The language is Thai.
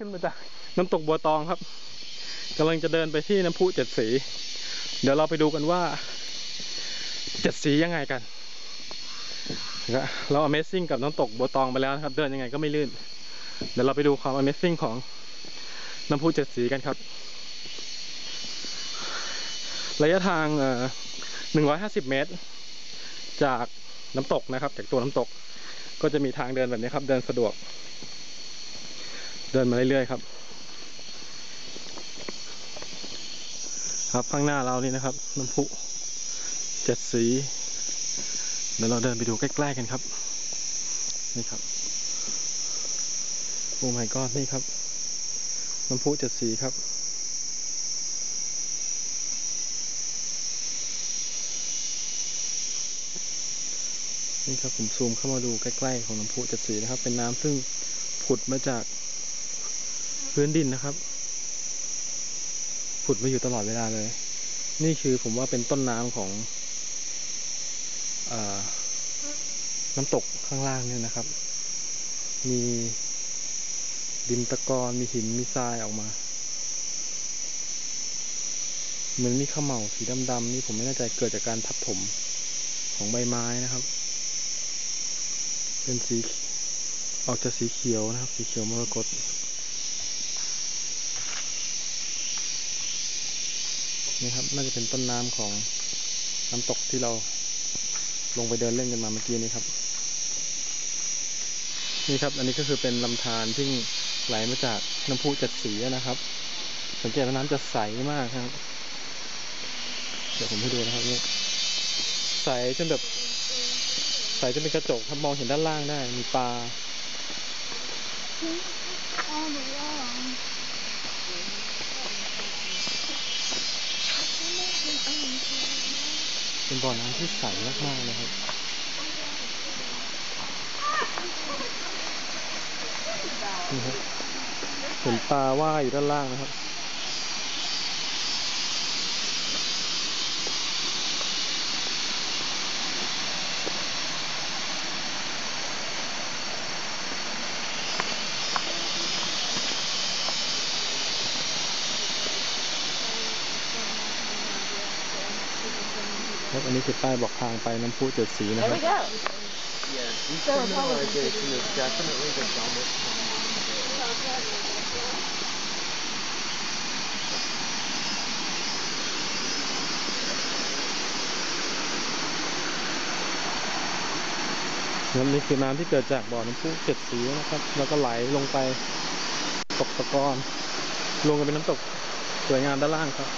ขึ้นมาจากน้ำตกบัวตองครับกำลังจะเดินไปที่น้ำพุเจ็ดสี เดี๋ยวเราไปดูกันว่าเจ็ดสียังไงกัน เรา Amazing กับน้ำตกบัวตองไปแล้วนะครับ เดินยังไงก็ไม่ลื่น เดี๋ยวเราไปดูความ Amazing ของน้ำพุเจ็ดสีกันครับ ระยะทางเอ่อ150เมตร จากน้ำตกนะครับ จากตัวน้ำตกก็จะมีทางเดินแบบนี้ครับ เดินสะดวก เดินมาเรื่อยๆครับ ครับข้างหน้าเรานี่นะครับ น้ำพุเจ็ดสี เดี๋ยวเราเดินไปดูใกล้ๆกันครับ นี่ครับโอ้ my god นี่ครับ น้ำพุเจ็ดสีครับนี่ครับผมซูมเข้ามาดูใกล้ๆของน้ำพุเจ็ดสีนะครับ เป็นน้ำซึ่งผุดมาจาก พื้นดินนะครับ ผุดมาอยู่ตลอดเวลาเลย นี่คือผมว่าเป็นต้นน้ำของอน้ำตกข้างล่างเนี่ยนะครับ มีดินตะกอนมีหิน มีทรายออกมา เหมือนมีข้าวเหมาสีดำๆนี่ผมไม่แน่ใจเกิดจากการทับถมของใบไม้นะครับ เป็นสีออกจากสีเขียวนะครับ สีเขียวมรกต นี่ครับ น่าจะเป็นต้นน้ำของน้ำตกที่เราลงไปเดินเล่นกันมาเมื่อกี้นี้ครับ นี่ครับ อันนี้ก็คือเป็นลำธารที่ไหลมาจากน้ำพุจัดสีนะครับ สังเกตว่าน้ำจะใสมากครับ เดี๋ยวผมให้ดูนะครับนี่ใสจนแบบใสจนเป็นกระจกครับมองเห็นด้านล่างได้ มีปลา เป็นบ่อน้ำที่ใสมากๆเลยครับนี่ครับเห็นปลาว่ายอยู่ด้านล่างนะครับ ครับ อันนี้คือป้ายบอกทางไปน้ำพุเจ็ดสีนะค There รับ we go. Yeah, east So mineralization is definitely the dumbest. ครับนี่คือน้ำที่เกิดจากบ่อน้ำพุเจ็ดสีนะครับ แล้วก็ไหลลงไปตกตะกอนรวมกันเป็นน้ำตกสวยงามด้านล่างครับ